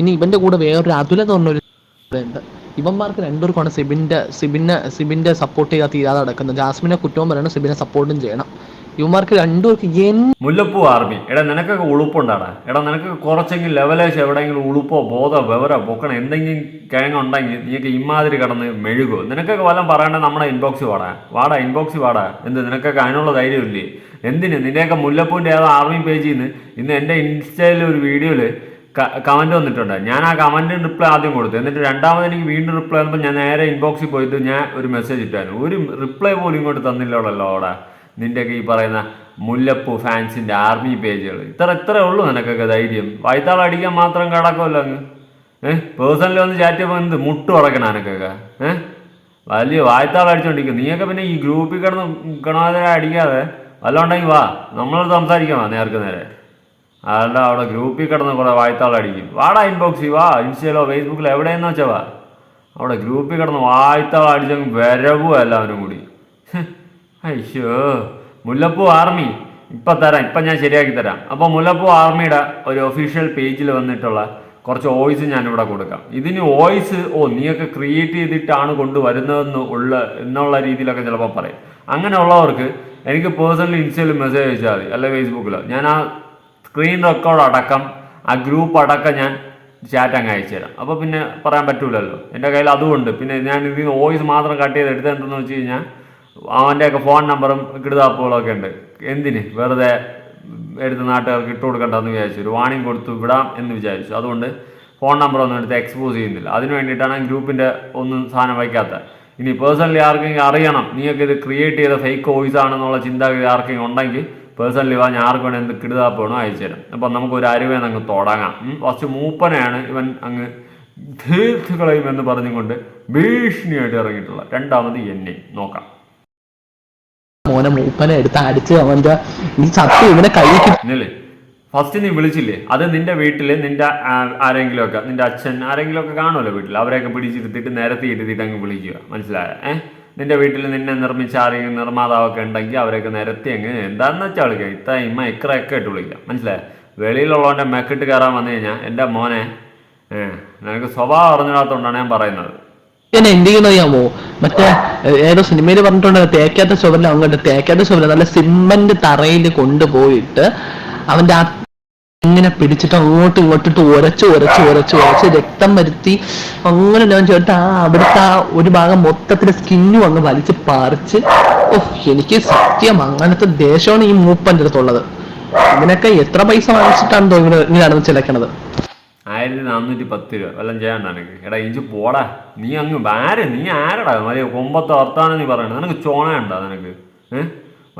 പിന്നെ ഇവന്റെ കൂടെ വേറൊരു അതുല എന്ന് പറഞ്ഞൊരു ഇവന്മാർക്ക് രണ്ടുപേർക്കാണ് സിബിന്റെ സിബിനെ സിബിന്റെ സപ്പോർട്ട് ചെയ്യാൻ തീരാതെ നടക്കുന്നത്. ജാസ്മിനെ കുറ്റവും പറയണം സിബിനെ സപ്പോർട്ടും ചെയ്യണം. ഇവന്മാർക്ക് രണ്ടുപേർക്ക് മുല്ലപ്പൂ ആർമി. എടാ നിനക്കൊക്കെ ഉളുപ്പുണ്ടാടാ. എടാ നിനക്ക് കുറച്ചെങ്കിലും ലെവലേശ് എവിടെയെങ്കിലും ഉളുപ്പോ ബോധോ വിവരോ പൊക്കണം? എന്തെങ്കിലും കിഴങ്ങ ഉണ്ടെങ്കിൽ നീയൊക്കെ ഇമാതിരി കിടന്ന് മെഴുകോ. നിനക്കൊക്കെ വല്ലതും പറയണ്ടേ നമ്മുടെ ഇൻബോക്സ് വാടാ. വാടാ ഇൻബോക്സ് വാടാ. എന്ത് നിനക്കൊക്കെ അതിനുള്ള ധൈര്യമില്ലേ? എന്തിന്? നിന്റെയൊക്കെ മുല്ലപ്പൂവിന്റെ ഏതോ ആർമി പേജിൽ നിന്ന് ഇന്ന് എന്റെ ഇൻസ്റ്റയിൽ ഒരു വീഡിയോയിൽ കമന്റ് വന്നിട്ടുണ്ട്. ഞാൻ ആ കമന്റിന് റിപ്ലൈ ആദ്യം കൊടുത്തു. എന്നിട്ട് രണ്ടാമത് എനിക്ക് വീണ്ടും റിപ്ലൈ വന്നപ്പോൾ ഞാൻ നേരെ ഇൻബോക്സിൽ പോയിട്ട് ഞാൻ ഒരു മെസ്സേജ് ഇട്ടായിരുന്നു. ഒരു റിപ്ലൈ പോലും ഇങ്ങോട്ട് തന്നില്ലല്ലോ അവിടെ. നിന്റെയൊക്കെ ഈ പറയുന്ന മുല്ലപ്പൂ ഫാൻസിന്റെ ആർമി പേജുകൾ ഇത്ര ഇത്രേ ഉള്ളൂ നിനക്കൊക്കെ ധൈര്യം. വൈത്താളം അടിക്കാൻ മാത്രം കിടക്കുമല്ലോ അങ്ങ്. ഏഹ് പേഴ്സണലി വന്ന് ചാറ്റ് ചെയ്യുമ്പോൾ എന്ത് മുട്ട് ഉറക്കണം എനക്കൊക്കെ ഏഹ് വലിയ വായ്ത്താളം അടിച്ചോണ്ടിരിക്കും നീയൊക്കെ പിന്നെ ഈ ഗ്രൂപ്പിൽ കിടന്ന് കിണാതെ അടിക്കാതെ വല്ലതുണ്ടെങ്കിൽ വാ. നമ്മൾ സംസാരിക്കാം നേർക്ക് നേരെ. അല്ല അവിടെ ഗ്രൂപ്പിൽ കിടന്ന് കുറേ വായ്ത്താളടിക്കും. വാടാ ഇൻബോക്സിൽ വാ ഇൻസ്റ്റയിലോ ഫേസ്ബുക്കിലോ എവിടെയെന്ന് വെച്ചാൽ വാ. അവിടെ ഗ്രൂപ്പിൽ കിടന്ന് വായ്ത്താളം അടിച്ചങ്ങ് വരവും എല്ലാവരും കൂടി. അയ്യോ. മുല്ലപ്പൂ ആർമി ഇപ്പം തരാം ഇപ്പം ഞാൻ ശരിയാക്കി തരാം. അപ്പോൾ മുല്ലപ്പൂ ആർമിയുടെ ഒരു ഒഫീഷ്യൽ പേജിൽ വന്നിട്ടുള്ള കുറച്ച് വോയിസ് ഞാനിവിടെ കൊടുക്കാം. ഇതിന് വോയിസ് ഓ നീയൊക്കെ ക്രിയേറ്റ് ചെയ്തിട്ടാണ് കൊണ്ടുവരുന്നതെന്ന് ഉള്ള എന്നുള്ള രീതിയിലൊക്കെ ചിലപ്പോൾ പറയും. അങ്ങനെയുള്ളവർക്ക് എനിക്ക് പേഴ്സണലി ഇൻസ്റ്റയിൽ മെസ്സേജ് അയച്ചാൽ മതി അല്ലെ ഫേസ്ബുക്കിലോ ഞാൻ ആ സ്ക്രീൻ റെക്കോർഡ് അടക്കം ആ ഗ്രൂപ്പ് അടക്കം ഞാൻ ചാറ്റ് അങ്ങ് അയച്ചു തരാം. അപ്പോൾ പിന്നെ പറയാൻ പറ്റൂലല്ലോ. എന്റെ കയ്യിൽ അതുമുണ്ട്. പിന്നെ ഞാൻ ഇതിൽ നിന്ന് വോയിസ് മാത്രം കട്ട് ചെയ്ത് എടുത്തത് എന്തെന്ന് വെച്ച് കഴിഞ്ഞാൽ അവന്റെയൊക്കെ ഫോൺ നമ്പറും കിടുതാപ്പുകളൊക്കെ ഉണ്ട്. എന്തിന്? വെറുതെ എടുത്ത് നാട്ടുകാർക്ക് ഇട്ട് കൊടുക്കണ്ടെന്ന് വിചാരിച്ചു. ഒരു വാണിംഗ് കൊടുത്തു വിടാം എന്ന് വിചാരിച്ചു. അതുകൊണ്ട് ഫോൺ നമ്പർ ഒന്നും എടുത്ത് എക്സ്പോസ് ചെയ്യുന്നില്ല. അതിന് വേണ്ടിയിട്ടാണ് ഗ്രൂപ്പിന്റെ ഒന്നും സാധനം വയ്ക്കാത്ത. ഇനി പേഴ്സണലി ആർക്കെങ്കിലും അറിയണം നീയൊക്കെ ഇത് ക്രിയേറ്റ് ചെയ്ത ഫേക്ക് വോയിസ് ആണെന്നുള്ള ചിന്താഗതി ആർക്കെങ്കിലും ഉണ്ടെങ്കിൽ പേഴ്സണലി വാ ഞാൻ ആർക്ക് വേണം എന്ത് കിടുതാ വേണോ അയച്ചു തരാം. അപ്പം നമുക്ക് ഒരു അരുവേന്ന് അങ്ങ് തുടങ്ങാം. ഫസ്റ്റ് മൂപ്പനെയാണ് ഇവൻ അങ്ങ് തീർത്ത് കളയും എന്ന് പറഞ്ഞുകൊണ്ട് ഭീഷണിയായിട്ട് ഇറങ്ങിയിട്ടുള്ള രണ്ടാമത് എന്നെ. നോക്കാം. മോനെ മൂപ്പനെ എടുത്ത് അടിച്ച് അവന്റെ ഈ ചത്ത് ഇവനെ കൈ ഫസ്റ്റ് നീ വിളിച്ചില്ലേ? അത് നിന്റെ വീട്ടിൽ നിന്റെ ആരെങ്കിലും ആരെങ്കിലുമൊക്കെ നിന്റെ അച്ഛൻ ആരെങ്കിലുമൊക്കെ കാണുമല്ലോ വീട്ടിൽ അവരെയൊക്കെ പിടിച്ചിരുത്തിട്ട് നിരത്തി ഇരുത്തിയിട്ട് അങ്ങ് വിളിക്കുക. മനസ്സിലായ? ഏഹ് നിന്റെ വീട്ടിൽ നിന്നെ നിർമ്മിച്ച ആരെങ്കിലും നിർമ്മാതാവൊക്കെ ഉണ്ടെങ്കിൽ അവരൊക്കെ നിരത്തി അങ്ങ് എന്താണെന്ന് വെച്ചാൽ വിളിക്കുക ഇത്ര ഇമ്മ ഇക്രയൊക്കെ ഇട്ട് വിളിക്കാം. മനസ്സിലായ? വെളിയിലുള്ളവന്റെ മെക്കിട്ട് കയറാൻ വന്നു കഴിഞ്ഞാൽ എന്റെ മോനെ നിനക്ക് സ്വഭാവം അറിഞ്ഞിടാത്തോണ്ടാണ് ഞാൻ പറയുന്നത്. ഞാൻ എന്ത് ചെയ്യുന്നറിയാമോ മറ്റേ ഏതോ സിനിമയിൽ പറഞ്ഞിട്ടുണ്ട് തേക്കാത്ത ചുവരിൽ അങ്ങോട്ട് തേക്കാത്ത ചുവരിൽ നല്ല സിമ്മന്റ് തറയിൽ കൊണ്ടുപോയിട്ട് അവന്റെ ആ ഇങ്ങനെ പിടിച്ചിട്ട് അങ്ങോട്ടും ഇങ്ങോട്ടിട്ട് ഉരച്ച് ഉരച്ച് ഉരച്ച് ഉരച്ച് രക്തം വരുത്തി അങ്ങനെ ഞാൻ ചേട്ടാ ആ അവിടുത്തെ ആ ഒരു ഭാഗം മൊത്തത്തിൽ സ്കിന്നും അങ്ങ് വലിച്ച് പറിച്ച്. ഓ എനിക്ക് സത്യം അങ്ങനത്തെ ദേശമാണ് ഈ മൂപ്പന്റെ അടുത്തുള്ളത് ഇതിനൊക്കെ എത്ര പൈസ വാങ്ങിച്ചിട്ടാണ് തോന്നുന്നത് ഇങ്ങനെ നടന്ന് ചിലക്കണത്? ആയിരത്തി നാനൂറ്റി പത്ത് രൂപ. വല്ലതും ചെയ്യണ്ട എടാ ഇഞ്ചി പോടാ. നീ അങ്ങ് ആര്? നീ ആരടാ? മതി കൊമ്പത്തെ വർത്താനം നീ പറയണത്. നിനക്ക് ചോണ ഉണ്ടാ നിനക്ക്? ഏഹ്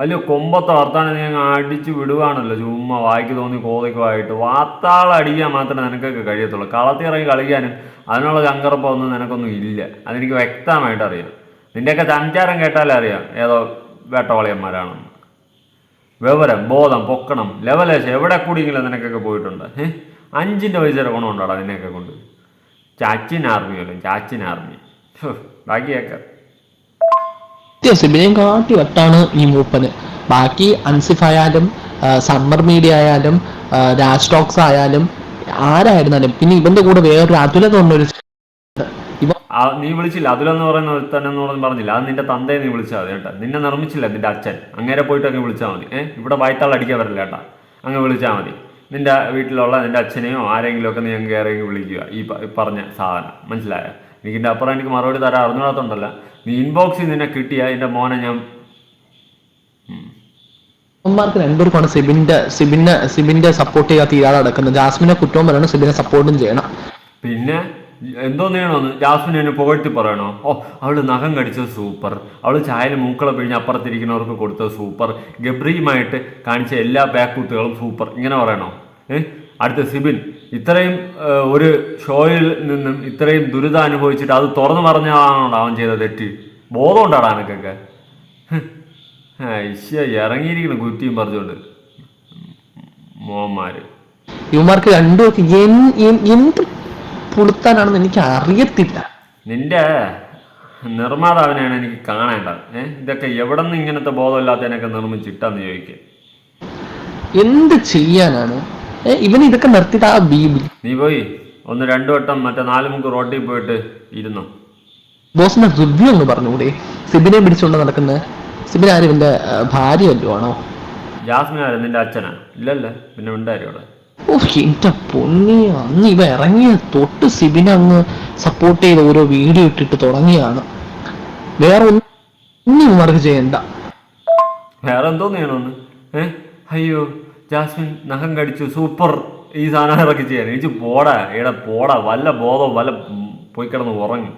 വലിയ കൊമ്പത്തെ വർത്താനം നീ അങ്ങ് അടിച്ച് വിടുവാണല്ലോ. ചുമ്മാ വായിക്ക് തോന്നി കോതിക്കുമായിട്ട് വാത്താളം അടിക്കാൻ മാത്രമേ നിനക്കൊക്കെ കഴിയത്തുള്ളൂ. കളത്തി ഇറങ്ങി കളിക്കാനും അതിനുള്ള ചങ്കറപ്പൊന്നും നിനക്കൊന്നും ഇല്ല. അതെനിക്ക് വ്യക്തമായിട്ട് അറിയാം. നിന്റെയൊക്കെ സംചാരം കേട്ടാലേ അറിയാം ഏതോ വേട്ടവളിയന്മാരാണെന്ന്. വിവരം ബോധം പൊക്കണം ലെവലേശ്. എവിടെ കൂടിയെങ്കിലും നിനക്കൊക്കെ പോയിട്ടുണ്ട്. ഏഹ് അഞ്ചിന്റെ പൈസയുടെ ഗുണമുണ്ടോടാ നിന്നെയൊക്കെ കൊണ്ട്? ചാച്ചിൻ ആർമി അല്ലേ? ചാച്ചിൻ ആർമി. ബാക്കിയൊക്കെ. സിബിനെയും കാട്ടി വട്ടാണ് ഈ മൂപ്പന്. ബാക്കി അൻസിഫ് ആയാലും സമ്മർ മീഡിയ ആയാലും രാജ് ടോക്സ് ആയാലും ആരായിരുന്നാലും പിന്നെ ഇവന്റെ കൂടെ വേറൊരു അതുല ആ നീ വിളിച്ചില്ല. അതിലെന്ന് പറയുന്ന ഒരുത്തൻ എന്ന് പറഞ്ഞില്ല. അത് നിന്റെ തന്തയെ നീ വിളിച്ചാൽ മതി കേട്ടോ. നിന്നെ നിർമ്മിച്ചില്ല നിന്റെ അച്ഛൻ. അങ്ങനെ പോയിട്ട് അങ്ങ് വിളിച്ചാൽ മതി. ഏഹ് ഇവിടെ വായ്ത്താൾ അടിക്കാൻ വരില്ല കേട്ടാ. അങ്ങ് വിളിച്ചാൽ മതി. നിന്റെ വീട്ടിലുള്ള നിന്റെ അച്ഛനെയോ ആരെങ്കിലും ഒക്കെ നീ അങ്ങ് കയറി വിളിക്കുക. ഈ പറഞ്ഞ സാധനം. മനസ്സിലായോ? എനിക്ക് എന്റെ അപ്പുറം എനിക്ക് മറുപടി തരാൻ അറിഞ്ഞൂടാത്തോണ്ടല്ല നീ ഇൻബോക്സിൽ നിന്നെ കിട്ടിയ എന്റെ മോനെ ഞാൻ അമ്മമാർക്ക് രണ്ടുപേർക്കാണ് സിബിന്റെ സിബിനെ സിബിന്റെ സപ്പോർട്ട് ചെയ്യാത്ത ഇയാൾ അടക്കുന്നത് ജാസ്മിനെ കുറ്റവും പറയണം സിബിനെ സപ്പോർട്ടും ചെയ്യണം. പിന്നെ എന്തോ ചെയ്യണമെന്ന് ജാസ്മിൻ എന്നെ പുകഴ്ത്തി പറയണോ? ഓ അവൾ നഖം കടിച്ചത് സൂപ്പർ. അവൾ ചായയിൽ മൂക്കള പിഴിഞ്ഞ് അപ്പുറത്തിരിക്കുന്നവർക്ക് കൊടുത്തത് സൂപ്പർ. ഗബ്രിയുമായിട്ട് കാണിച്ച എല്ലാ ബാക്കൂത്തുകളും സൂപ്പർ. ഇങ്ങനെ പറയണോ? ഏ? അടുത്ത സിബിൻ ഇത്രയും ഒരു ഷോയിൽ നിന്നും ഇത്രയും ദുരിതം അനുഭവിച്ചിട്ട് അത് തുറന്നു പറഞ്ഞാണോ അവൻ ചെയ്ത തെറ്റ്? ബോധം ഉണ്ടാടാ എനിക്കൊക്കെ ഇറങ്ങിയിരിക്കണം കുറ്റിയും പറഞ്ഞുകൊണ്ട് മോന്മാര്. ഇവന്മാർക്ക് രണ്ടുപേർക്ക് എന്ത് പുളുത്താനാണെന്ന് എനിക്ക് അറിയത്തില്ല. നിന്റെ നിർമ്മാതാവിനെയാണ് എനിക്ക് കാണേണ്ടത്. ഏഹ് ഇതൊക്കെ എവിടെ നിന്ന് ഇങ്ങനത്തെ ബോധമില്ലാത്തതിനൊക്കെ നിർമ്മിച്ചിട്ടാന്ന് ചോദിക്കുക എന്ത് ചെയ്യാനാണ്? ഇവൻ ഇതൊക്കെ നിർത്തിയിട്ട് ആ നീ പോയി ഒന്ന് രണ്ടു വട്ടം മറ്റേ നാല് മുക്ക് റോട്ടിൽ പോയിട്ട് ഇരുന്നു. ബോസിന്റെ റിവ്യൂ ഒന്ന് പറഞ്ഞുകൂടെ. സിബിനെ പിടിച്ചുകൊണ്ട് നടക്കുന്ന സിബിൻ ആരും? ഇവന്റെ ഭാര്യ വല്ലതും ആണോ? ജാസ്മിൻ ആരും? നിന്റെ അച്ഛനാ? ഇല്ലല്ലേ പിന്നെ ഉണ്ടായി അവിടെ ഓ എന്റെ പൊന്നി അന്ന് ഇവ ഇറങ്ങിയ തൊട്ട് സിബിനെ അങ്ങ് സപ്പോർട്ട് ചെയ്ത് ഓരോ വീഡിയോ ഇട്ടിട്ട് തുടങ്ങിയാണ് വേറെ ഒന്നും ഇവർക്ക് ചെയ്യണ്ട. വേറെ എന്തോ നീണോന്ന് ഏ അയ്യോ ജാസ്മിൻ നഖം കടിച്ചു സൂപ്പർ. ഈ സാധനം ഇറക്കി ചെയ്യാൻ. എനിക്ക് പോടാ. ഇവിടെ പോടാ. വല്ല ബോധം വല്ല പോയി കിടന്ന് ഉറങ്ങി.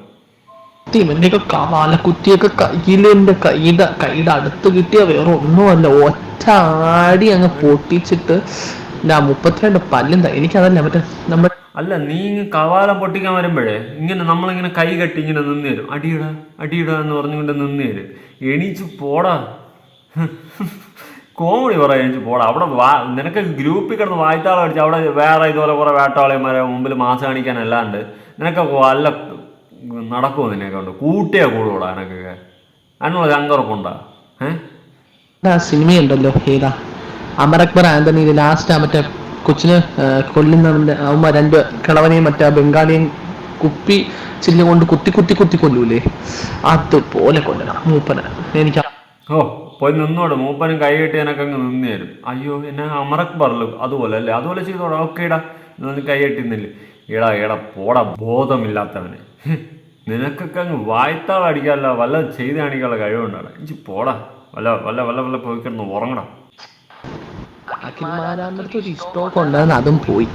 ഇവന്റെയൊക്കെ കാല കുത്തിയൊക്കെ കയ്യിൽ കൈയുടെ കൈയുടെ അടുത്ത് കിട്ടിയ വേറെ ഒന്നുമല്ല ഒറ്റ ആടി അങ്ങ് പൊട്ടിച്ചിട്ട് ഞാൻ മുപ്പത്തിരണ്ട് പല്ലും എനിക്കതല്ല മറ്റേ നമ്മൾ അല്ല നീ ഇങ്ങനെ കവാലം പൊട്ടിക്കാൻ വരുമ്പോഴേ ഇങ്ങനെ നമ്മളിങ്ങനെ കൈ കെട്ടി ഇങ്ങനെ നിന്ന് തരും അടിയിടാ അടിയിട എന്ന് പറഞ്ഞുകൊണ്ട് നിന്ന് തരും എണീച്ച് പോടാ. കോമഡി കുറേ എനിക്ക് പോടാ. അവിടെ വാ നിനക്ക് ഗ്രൂപ്പിൽ കിടന്ന് വായ്ത്താളം അടിച്ച് അവിടെ വേറെ ഇതുപോലെ കുറേ വേട്ടാളിമാരെ മുമ്പിൽ മാസം കാണിക്കാനല്ലാണ്ട് നിനക്കൊക്കെ വല്ല നടക്കുമോ നിന്നെ കൊണ്ട്? കൂട്ടിയാ കൂടുകൂടാ എനക്കൊക്കെ അതിനുള്ള ചങ്കറപ്പുണ്ടാ ഏഹ് സിനിമയുണ്ടല്ലോ ഏതാ അമർ അക്ബർ ആന്റണി ലാസ്റ്റ് ആ മറ്റേ കൊച്ചിന് കൊല്ലുന്ന കൊല്ലുന്നവന്റെ അവന്മാർ രണ്ട് കിളവനെയും മറ്റേ ബംഗാളിയും കുപ്പി ചില്ലുകൊണ്ട് കുത്തി കുത്തി കുത്തി കൊല്ലൂലേ? അതുപോലെ കൊല്ലണം മൂപ്പന. എനിക്ക് ഓ. പോയി നിന്നോട് മൂപ്പനും കൈ കെട്ടി എനക്ക് അങ്ങ് നിന്ന് തരും. അയ്യോ എന്നെ അമറക്ക് പറഞ്ഞു അതുപോലെ അല്ലേ? അതുപോലെ ചെയ്തോടാ ഓക്കെ ഇടാ നിന്ന് കൈ കെട്ടിന്നില്ലേ ഇടാ ഇടാ പോടാ ബോധമില്ലാത്തവനെ. നിനക്കൊക്കെ അങ്ങ് വായ്ത്താൾ അടിക്കാനല്ല വല്ല ചെയ്ത് കാണിക്കാനുള്ള കഴിവുണ്ടാണ് ഇഞ്ചി പോടാ. വല്ല വല്ല വല്ല വല്ല പോയി കിടന്ന് ഉറങ്ങടാ. അഖിൽമാരാറിന്റെ ഒരു ഇഷ്ടമൊക്കെ ഉണ്ടായിരുന്നു അതും പോയി.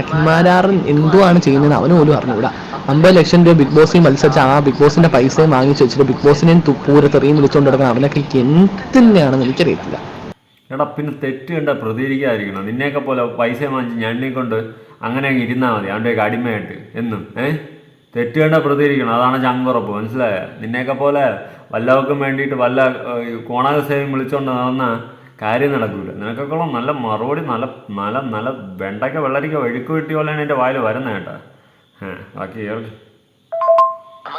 അഖിൽമാരാറിൻ എന്തുവാണ് ചെയ്യുന്നത് അവന് പോലും അറിഞ്ഞുകൂടാ. അമ്പത് ലക്ഷം രൂപ ബിഗ് ബോസിൽ മത്സരിച്ച ആ ബിഗ് ബോസിന്റെ പൈസയും വാങ്ങിച്ചു വെച്ചിട്ട് ബിഗ് ബോസിനെയും പൂരത്തെറിയും വിളിച്ചുകൊണ്ട് നടക്കുന്ന അവനൊക്കെ എന്തിനാണെന്ന് എനിക്കറിയത്തില്ല. എടാ പിന്നെ തെറ്റ് കണ്ട പ്രതികരിക്കാതിരിക്കണം? നിന്നെയൊക്കെ പോലെ പൈസ വാങ്ങിച്ച് ഞണ്ണി കൊണ്ട് അങ്ങനെ അങ്ങ് ഇരുന്നാൽ മതി. അവന്റെയൊക്കെ അടിമയായിട്ട്. എന്നും ഏ? തെറ്റ് കണ്ട പ്രതികരിക്കണം. അതാണ് ചങ്കുറപ്പ്. മനസ്സിലായ? നിന്നെയൊക്കെ പോലെ വല്ലവർക്കും വേണ്ടിയിട്ട് വല്ല കോണാക സേവം വിളിച്ചുകൊണ്ട് നടന്ന കാര്യം നടക്കില്ല നിനക്കൊക്കെ നല്ല മറുപടി നല്ല നല്ല നല്ല വെണ്ടയ്ക്ക വെള്ളരിക്ക വെഴുക്ക് വെട്ടി പോലെയാണ് എന്റെ വായിൽ വരുന്നത് കേട്ടാ.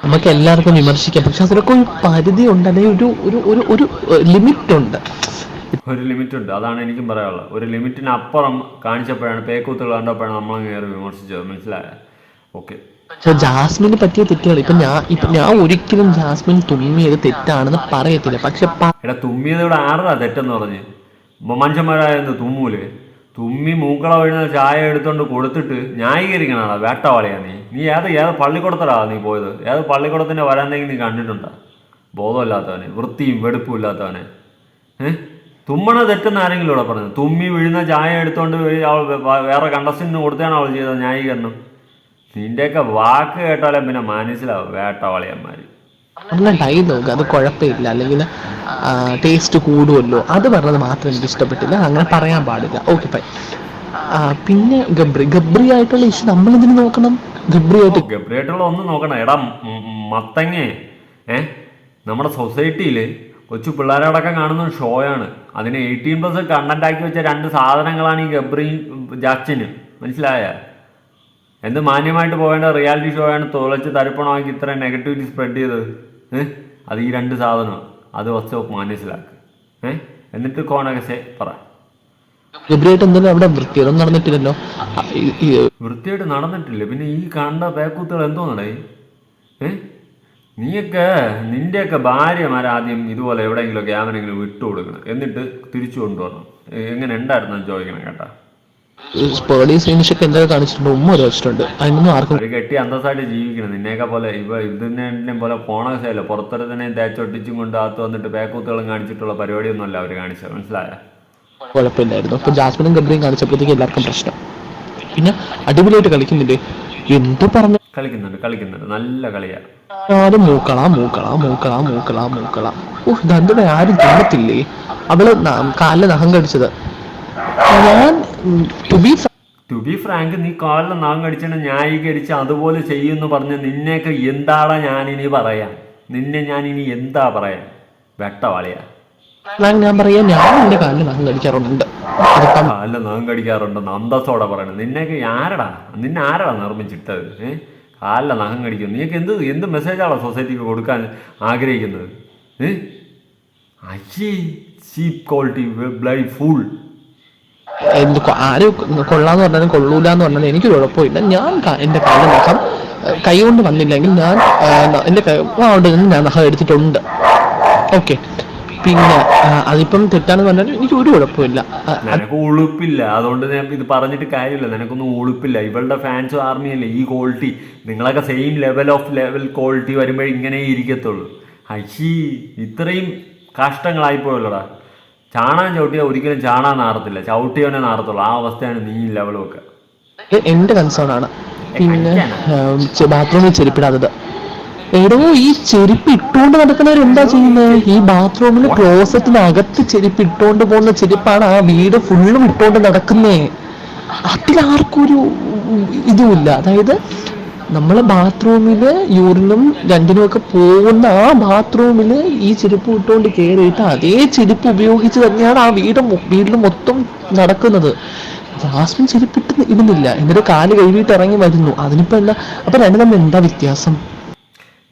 നമുക്ക് എല്ലാവർക്കും വിമർശിക്കാം. പക്ഷെ അതിനൊക്കെ ഒരു പരിധി ഉണ്ട് അല്ലെങ്കിൽ ഒരു ഒരു ഒരു ഒരു ലിമിറ്റ് ഉണ്ട്. ഒരു ലിമിറ്റ് ഉണ്ട്. അതാണ് എനിക്കും പറയാനുള്ളത്. ഒരു ലിമിറ്റിന് അപ്പുറം കാണിച്ചപ്പോഴാണ് പേക്കൂത്തുകൾ കണ്ടപ്പോഴാണ് നമ്മൾ കയറി വിമർശിച്ചത്. മനസ്സിലായ? ഓക്കെ. ജാസ്മിന് പറ്റിയ തെറ്റുകൾ ഇപ്പൊ ഞാൻ ഇപ്പൊ ഞാൻ ഒരിക്കലും ജാസ്മിൻ തുമ്മിയത് തെറ്റാണെന്ന് പറയത്തില്ല. പക്ഷെ തുമ്മിയതോടെ എടാ തുമ്മിയത് ഇവിടെ ആരടാ തെറ്റെന്ന് പറഞ്ഞ്? മനുഷ്യന്മാരായെന്ന് തുമ്മൂൽ? തുമ്മി മൂക്കള വീണ ചായ എടുത്തോണ്ട് കൊടുത്തിട്ട് ന്യായീകരിക്കണാടാ വേട്ടവാളിയാ നീ. നീ ഏത് ഏത് പള്ളിക്കൂടത്തടാ നീ പോയത്? ഏത് പള്ളിക്കൂടത്തിന്റെ വരാന്തെങ്കിലും നീ കണ്ടിട്ടുണ്ടാ? ബോധമില്ലാത്തവനെ വൃത്തിയും വെടുപ്പും ഇല്ലാത്തവനെ. ഏഹ് തുമ്മണ തെറ്റെന്ന് ആരെങ്കിലും ഇവിടെ പറഞ്ഞു? തുമ്മി വീഴുന്ന ചായ എടുത്തോണ്ട് അവൾ വേറെ കണ്ടസ്റ്റിന് കൊടുത്താണ് അവൾ ചെയ്ത ന്യായീകരണം? നിന്റെയൊക്കെ വാക്ക് കേട്ടാലേ പിന്നെ മനസ്സിലാവും വേട്ടവാളിയന്മാര് നല്ല ഡയലോഗ് അത് കുഴപ്പമില്ല. അല്ലെങ്കിൽ ടേസ്റ്റ് കൂടുമല്ലോ. അത് പറഞ്ഞത് മാത്രം എനിക്ക് ഇഷ്ടപ്പെട്ടില്ല. അങ്ങനെ പറയാൻ പാടില്ല. ഓക്കെ ഫൈൻ പിന്നെ ഗബ്രി. ഗബ്രി ആയിട്ടുള്ള ഇഷ്യൂ നമ്മൾ ഇതിന് നോക്കണം? ഗബ്രി ആയിട്ട് ഗബ്രി ആയിട്ടുള്ള ഒന്ന് നോക്കണം. എടാ മത്തങ്ങേ. ഏ? നമ്മുടെ സൊസൈറ്റിയിൽ കൊച്ചു പിള്ളേരടക്കം കാണുന്ന ഒരു ഷോയാണ്. അതിന് എയ്റ്റീൻ പ്ലസ് കണ്ടന്റ് ആക്കി വെച്ച രണ്ട് സാധനങ്ങളാണ് ഈ ഗബ്രിയും ജാച്ചിനും മനസ്സിലായ? എന്ത് മാന്യമായിട്ട് പോകേണ്ട റിയാലിറ്റി ഷോ ആണ് തുളച്ച് തരിപ്പണമാക്കി ഇത്ര നെഗറ്റിവിറ്റി സ്പ്രെഡ് ചെയ്തത്. ഏഹ് അത് ഈ രണ്ട് സാധനം അത് വച്ച് മനസ്സിലാക്ക് ഏഹ് എന്നിട്ട് കോണകസെ പറ. എന്തായാലും അവിടെ നടന്നിട്ടില്ലല്ലോ. വൃത്തിയായിട്ട് നടന്നിട്ടില്ല. പിന്നെ ഈ കണ്ട പേക്കൂത്തുകൾ എന്തോന്നടേ? നടേ ഏ? നീയൊക്കെ നിന്റെയൊക്കെ ഭാര്യമാർ ആദ്യം ഇതുപോലെ എവിടെയെങ്കിലുമൊക്കെ ആവനെങ്കിലും വിട്ടു കൊടുക്കണം എന്നിട്ട് തിരിച്ചു കൊണ്ടുവരണം. എങ്ങനെ ഉണ്ടായിരുന്നു ചോദിക്കണം കേട്ടാ. പേർഡി സീനിഷൊക്കെ എന്തൊക്കെ കാണിച്ചിട്ടുണ്ട്? ഉമ്മ ഒരു വെച്ചിട്ടുണ്ട് അതിനൊന്നും ആർക്കും ഒരു കെട്ടി അന്തസ്സായിട്ട് ജീവിക്കണം നിന്നെയൊക്കെ പോലെ ഇവ ഇതിനെ പോലെ പോണകസയല്ല പുറത്തൊരുത്തനെ തേച്ചൊട്ടിച്ചും കൊണ്ട് അകത്ത് വന്നിട്ട് പേക്കൂത്തുകളും കാണിച്ചിട്ടുള്ള പരിപാടിയൊന്നുമല്ല അവർ കാണിച്ചത്. മനസ്സിലായ? കുഴപ്പമില്ലായിരുന്നു. അപ്പൊ ജാസ്മിനും ഗബ്രിയും കാണിച്ചപ്പോഴത്തേക്ക് എല്ലാവർക്കും പ്രശ്നം. പിന്നെ അടിപൊളിയായിട്ട് കളിക്കുന്നില്ലേ? എന്ത് പറഞ്ഞു. കളിക്കുന്നുണ്ട് കളിക്കുന്നുണ്ട്. നല്ല കളിയാ. ആരും മൂക്കളാ മൂക്കളാ മൂക്കളാ മൂക്കളാ മൂക്കളാ ഓ ഇതെന്താ ആരും കാണത്തില്ലേ? അവൾ കാലിൽ നഖം കടിച്ചത്. ഞാൻ to be to be frank നീ കാലിൽ നാം കടിച്ചിട്ട് ന്യായീകരിച്ച് അതുപോലെ ചെയ്യുമെന്ന് പറഞ്ഞ് നിന്നെയൊക്കെ എന്താടാ ഞാനിനി പറയാം നിന്നെ ഞാൻ ഇനി എന്താ പറയാ വെട്ടവാളിയാ ഞാൻ പറയാ ഞാൻ എന്റെ കാലിൽ നാങ്ങടിക്കാറുണ്ട്. കാലിൽ നാം കടിക്കാറുണ്ടെന്ന് അന്തസ്സോടെ പറയണം. നിന്നെയൊക്കെ ആരടാ? നിന്നെ ആരടാ നിർമ്മിച്ചിട്ടത്? ഏഹ് കാലിലെ നഖം കടിക്കും നീയൊക്കെ എന്ത് എന്ത് മെസ്സേജാണോ സൊസൈറ്റിക്ക് കൊടുക്കാൻ ആഗ്രഹിക്കുന്നത്? ഏ? അയ്യേ ചീപ്പ് ക്വാളിറ്റി ബ്ലൈ ഫുൾ എന്ത് ആര് കൊള്ളാന്ന് പറഞ്ഞാലും കൊള്ളൂല എന്ന് പറഞ്ഞാലും എനിക്ക് കുഴപ്പമില്ല. ഞാൻ എന്റെ കയ്യിലെ നഖം കൈ കൊണ്ട് വന്നില്ലെങ്കിൽ ഞാൻ എന്റെ അവിടെ നിന്ന് ഞാൻ നഖം എടുത്തിട്ടുണ്ട്. ഓക്കെ. പിന്നെ അതിപ്പം തെറ്റാന്ന് പറഞ്ഞാലും എനിക്ക് ഒരു കുഴപ്പമില്ല. നിനക്ക് ഉളുപ്പില്ല. അതുകൊണ്ട് ഞാൻ ഇത് പറഞ്ഞിട്ട് കാര്യമില്ല. നിനക്കൊന്നും ഉളുപ്പില്ല. ഇവളുടെ ഫാൻസ് ആർമിയല്ലേ ഈ ക്വാളിറ്റി നിങ്ങളൊക്കെ same level of level quality വരുമ്പോഴേ ഇങ്ങനെ ഇരിക്കത്തുള്ളൂ. അയ്യേ ഇത്രയും കഷ്ടങ്ങളായി പോയല്ലോടാ ചാണാൻ ചവിട്ടിയാൽ ഒരിക്കലും ചാണാൻ നാറത്തില്ല. ചവിട്ടിയവനെ നാറത്തുള്ളൂ. ആ അവസ്ഥയാണ് നീ ലെവലും ഒക്കെ. എന്റെ കൺസേൺ ആണ്. പിന്നെ ബാത്റൂമിൽ ചെരുപ്പിടാത്തത്. എടോ ഈ ചെരുപ്പ് ഇട്ടുകൊണ്ട് നടക്കുന്നവർ എന്താ ചെയ്യുന്നത് ഈ ബാത്റൂമിൽ ക്ലോസറ്റിനകത്ത് ചെരുപ്പ് ഇട്ടുകൊണ്ട് പോകുന്ന ചെരുപ്പാണ് ആ വീട് ഫുള്ളും ഇട്ടുകൊണ്ട് നടക്കുന്നേ. അതിലാർക്കും ഒരു ഇതുമില്ല. അതായത് നമ്മൾ ബാത്റൂമിൽ യൂറിനും രണ്ടിനും ഒക്കെ പോകുന്ന ആ ബാത്റൂമിൽ ഈ ചെരുപ്പ് ഇട്ടുകൊണ്ട് കയറിയിട്ട് അതേ ചെരുപ്പ് ഉപയോഗിച്ച് തന്നെയാണ് ആ വീട് വീട്ടിൽ മൊത്തം നടക്കുന്നത്. ജാസ്മിൻ ചെരുപ്പിട്ട് ഇടുന്നില്ല. എന്നിട്ട് കാൽ കഴുകിയിട്ട് ഇറങ്ങി വരുന്നു. അതിനിപ്പോ എന്താ? അപ്പൊ രണ്ടു തമ്മിൽ എന്താ വ്യത്യാസം?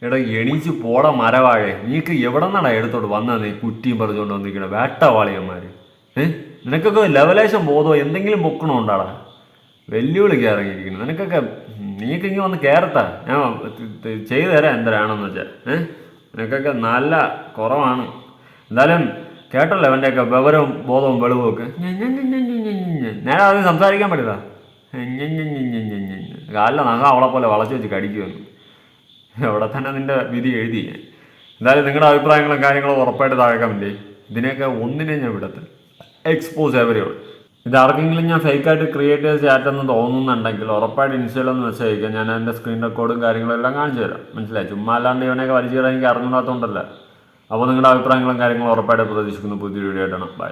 എടാ എണീച്ച് പോട മരവാഴെ. നീക്ക് എവിടെ നിന്നാടാ എടുത്തോട്ട് വന്നത്? നീ കുറ്റിയും പറഞ്ഞുകൊണ്ട് വന്നിരിക്കണ വേട്ടവാളിയന്മാര്. ഏഹ് നിനക്കൊക്കെ ലെവലേശം ബോധമോ എന്തെങ്കിലും പൊക്കണോ ഉണ്ടാടാ വെല്ലുവിളിക്ക് ഇറങ്ങിയിരിക്കുന്നു. നിനക്കൊക്കെ നീക്ക് ഇങ്ങനെ വന്ന് കയറത്താ ഞാൻ ചെയ്തു തരാം എന്തരാണെന്ന് വെച്ചാൽ ഏഹ് നിനക്കൊക്കെ നല്ല കുറവാണ് എന്തായാലും കേട്ടല്ലോ അവന്റെയൊക്കെ വിവരവും ബോധവും വെളിവും ഒക്കെ ഞാൻ അത് സംസാരിക്കാൻ പറ്റില്ല കാലിലെ നഖ അവളെ പോലെ വളച്ചു വെച്ച് കടിക്കുമെന്ന് അവിടെ തന്നെ നിന്റെ വിധി എഴുതി ഞാൻ എന്തായാലും നിങ്ങളുടെ അഭിപ്രായങ്ങളും കാര്യങ്ങളും ഉറപ്പായിട്ട് താഴേക്കാൻ വേണ്ടി ഇതിനെയൊക്കെ ഒന്നിനെ ഞാൻ വിടത്തില്ല എക്സ്പോസ് എവരിയോട് ഇത് ആർക്കെങ്കിലും ഞാൻ ഫേക്കായിട്ട് ക്രിയേറ്റ് ചെയ്ത ചാറ്റ് എന്ന് തോന്നുന്നുണ്ടെങ്കിൽ ഉറപ്പായിട്ട് ഇൻസ്റ്റയിലൊന്ന് അയക്കാം. ഞാൻ എന്റെ സ്ക്രീൻ റെക്കോർഡും കാര്യങ്ങളും എല്ലാം കാണിച്ചു തരാം. മനസ്സിലായി? ചുമ്മാ അല്ലാണ്ട് ഇവനെയൊക്കെ വലിച്ചു കയറാൻ എനിക്ക് അറിഞ്ഞൂടാത്തതുകൊണ്ടല്ല അപ്പോൾ നിങ്ങളുടെ അഭിപ്രായങ്ങളും കാര്യങ്ങളും ഉറപ്പായിട്ട് പ്രതീക്ഷിക്കുന്നു. പുതിയ വീഡിയോ ആയിട്ടാണ് ബൈ